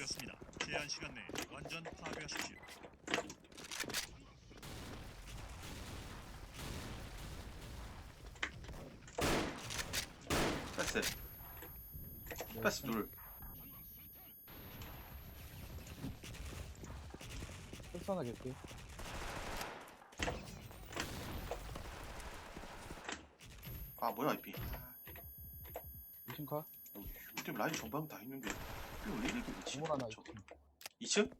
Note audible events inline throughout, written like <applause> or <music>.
설치되었습니다. 제한 시간 내에 완전 파괴하십시오. 패스 패스 둘 person하겠지. 아 뭐야 이피 이신카? 우리 라인 전방 다 있는데 왜 이렇게 위치 건물 하나 저- 있지. 2층?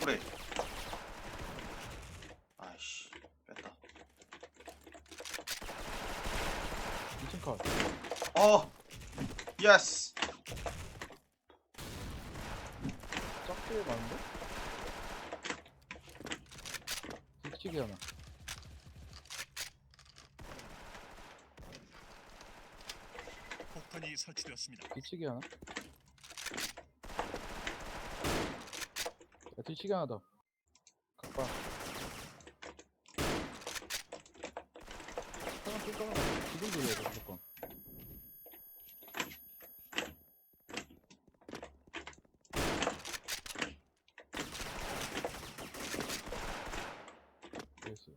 그래 아이씨 뺐다 이신카. 어 예스 짝지게 가는데? 뒤치기 하나. 폭탄이 설치되었습니다. 뒤치기 하나. 야, 뒤치기 하나 더. 가빠. 사람 뛸 거면 지금 돌려야 돼, 무조건. 됐어.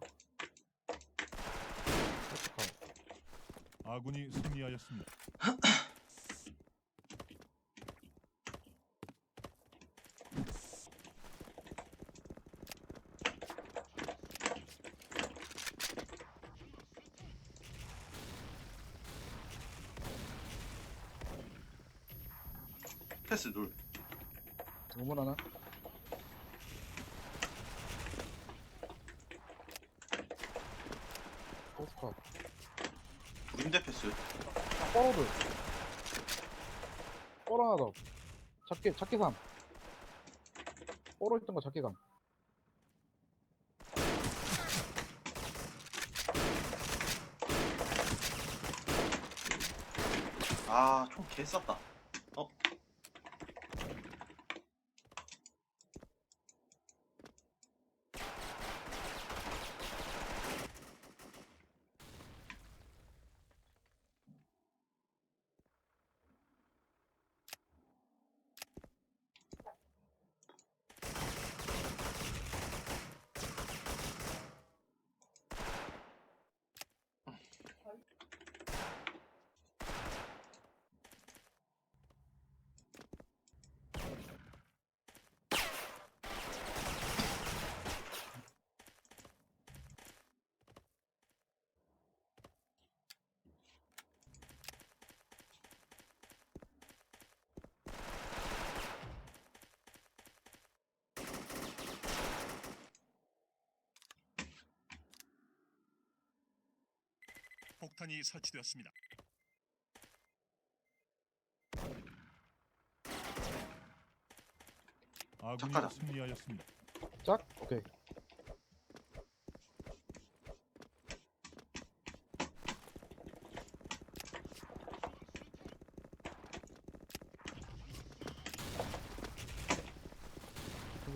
터치카. 아군이 승리하였습니다. 패스 둘 우물 하나. 포스카. 둘인데 패스 뻐로드. 뻐로 하나 더. 작게, 작게 삼. 뻐로 있던 거 작게 감. 아총 개쌌다 폭탄이 설치되었습니다. 아군이 잠깐만. 승리하였습니다. 짝? 오케이.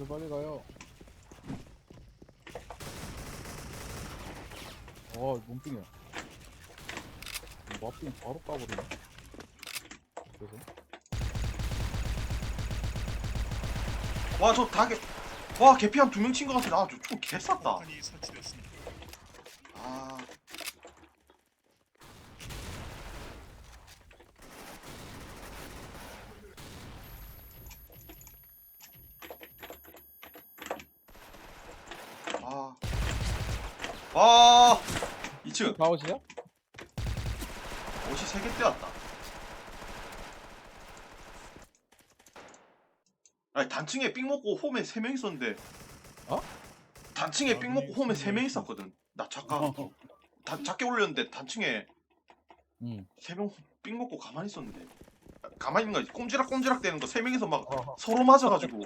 빨리 가요. 어, 몸뚱이야. 맛빙 바로 까버리네. 그래서 와 저 다개 와 개피 한두명 친 것 같은데 아저총 개쌌다 폭탄이 설치되었습니다. 아 아. 와 2층 나오시냐? 옷이 3개 떼었다 아니 단층에 삥 먹고 홈에 3명 있었는데 어? 단층에 삥 먹고 홈에 3명 있었거든 나 잠깐 어. 다, 작게 올렸는데 단층에 응. 세명삥 먹고 가만히 있었는데 아, 가만히 있는 거 꼼지락 꼼지락 대는 거세 명이서 막 어. 서로 맞아가지고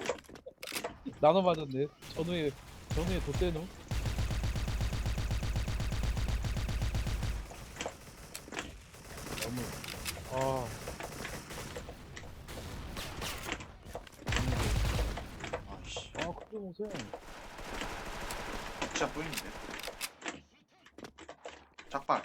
나눠 맞았네. 전후에 전후에 돗대노. 좀 오세요. 진짜 보이는데. 작발.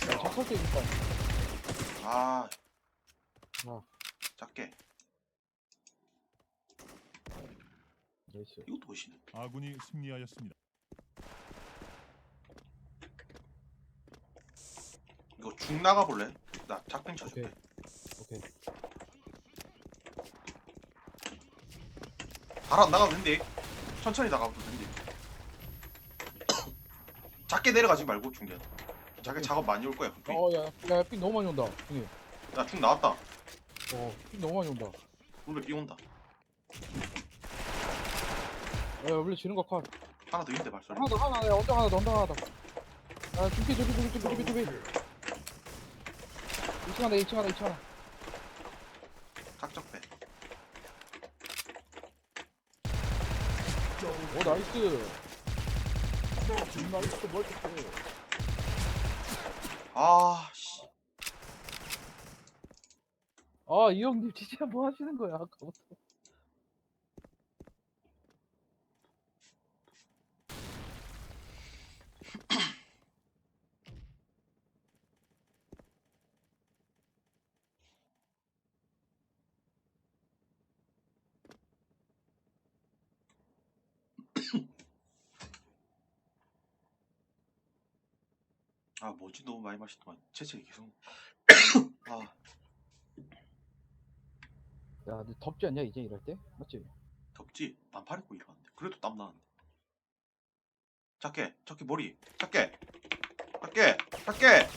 착할 때 있다. 아. 아. 작게. 나이스. 이거 도시네. 아군이 승리하였습니다. 이거 중 나가 볼래? 나 작兵 쳐줄게 오케이. 바로 안 나가도 된대 천천히 나가도 된대 작게 내려가지 말고 중계 작게 작업 많이 올 거야 어, 야, 야, 야, 삥 너무 많이 온다. 형님. 야중 나왔다 어, 삥 너무 많이 온다. 물에 비 온다 야, 원래 지는 거 컷. 하나 더 있는데 발소리 하나 더, 하나 더, 야, 언덕 하나 더, 언덕 하나 더. 야, 준비, 준비, 준비, 준비, 준비, 준비. 2층 하나, 2층 하나, 2층 하나. 각적배 오, 나이스. 나이스, 멀티플레이. 아씨 아, 이 형님 진짜 뭐 하시는 거야, 아까부터. 아 뭐지? 너무 많이 마시더만. 채채기 계속. <coughs> 아. 야, 근데 덥지 않냐, 이제 이럴 때? 맞지? 덥지? 반팔 입고 일어났는데. 그래도 땀 나는데. 작게 작게 머리. 작게. 작게 작게.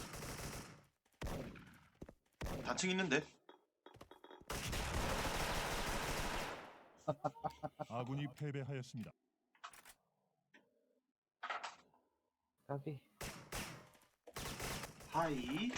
단층 있는데. <laughs> 아군이 패배하였습니다. 까비. 하이.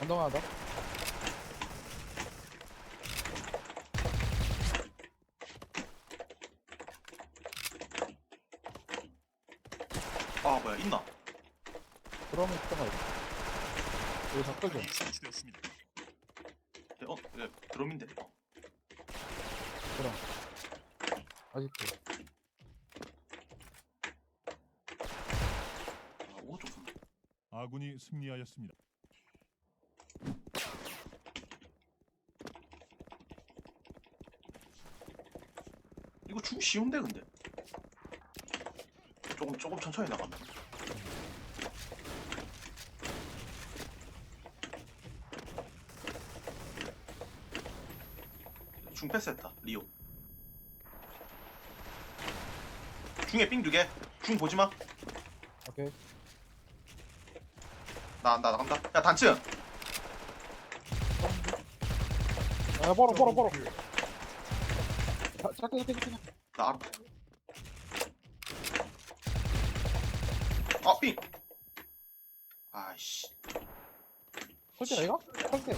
언덕 하나 아 뭐야 있나 그러면 있다가 여기. 폭탄이 설치되었습니다. 예, 어 예, 드럼인데 어. 그럼 아직도 아 오가 좀 아군이 승리하였습니다. 이거 중 쉬운데 근데 조금 조금 천천히 나가면 중 패스했다 리오. 중에 삥 두 개. 중 보지 마. 오케이. 나 나 나간다. 야 단층! 야 벌어 벌어 벌어. 자, 작게 작게 작게. 나 알아 삥 아이씨 설대 아이가? 설대.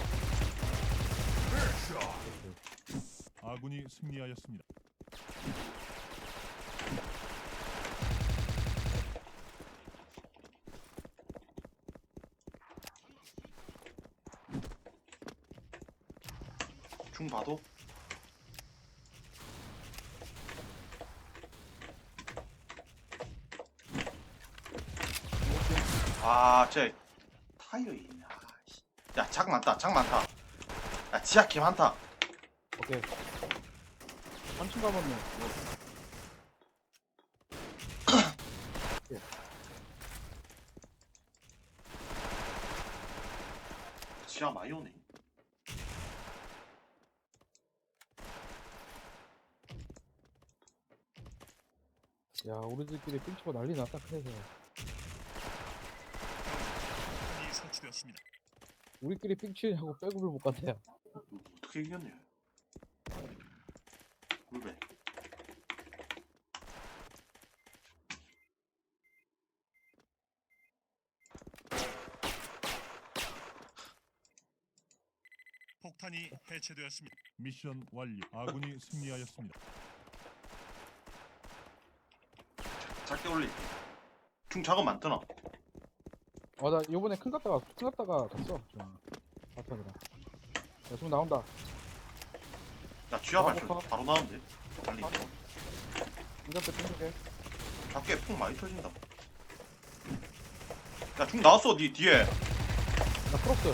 아군이 승리하였습니다. 중 봐도 아, 쟤 타이어 있네. 아, 씨. 야, 작 많다. 작 많다. 야, 지하 개 많다. 오케이. 한층 뭐, 지하 많이 오네. 야 우리들끼리 삥치고 난리 났다 그래서 폭탄이 설치되었습니다. 우리끼리 삥치냐고 백업을 못. 이거 어떻게 이겼냐? 물배. 폭탄이 해체되었습니다. 미션 완료. 아군이 승리하였습니다. 작게 올리. 중 작업 많더나. 어, 나 요번에 큰 갔다가, 큰 갔다가 갔어. 좀. 아파이다. 야, 지금 나온다. 야 쥐야 아, 발표 좋다. 바로 나오는데. 빨리. 아. 인자 때 땡겨게. 작게 폭 많이 터진다. 야중 나왔어 니 뒤에. 나 크로스.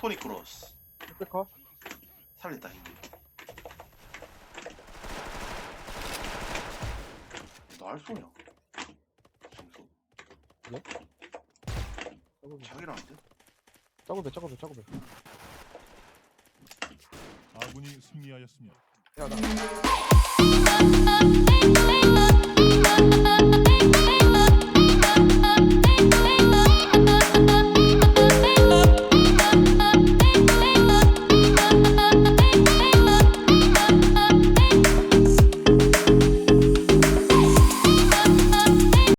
토니 크로스. 살렸다 힘이. 너할 소냐? 네? 작업이 안 돼? 작업해 작업해 작업해 아군이 승리하였습니다. 야나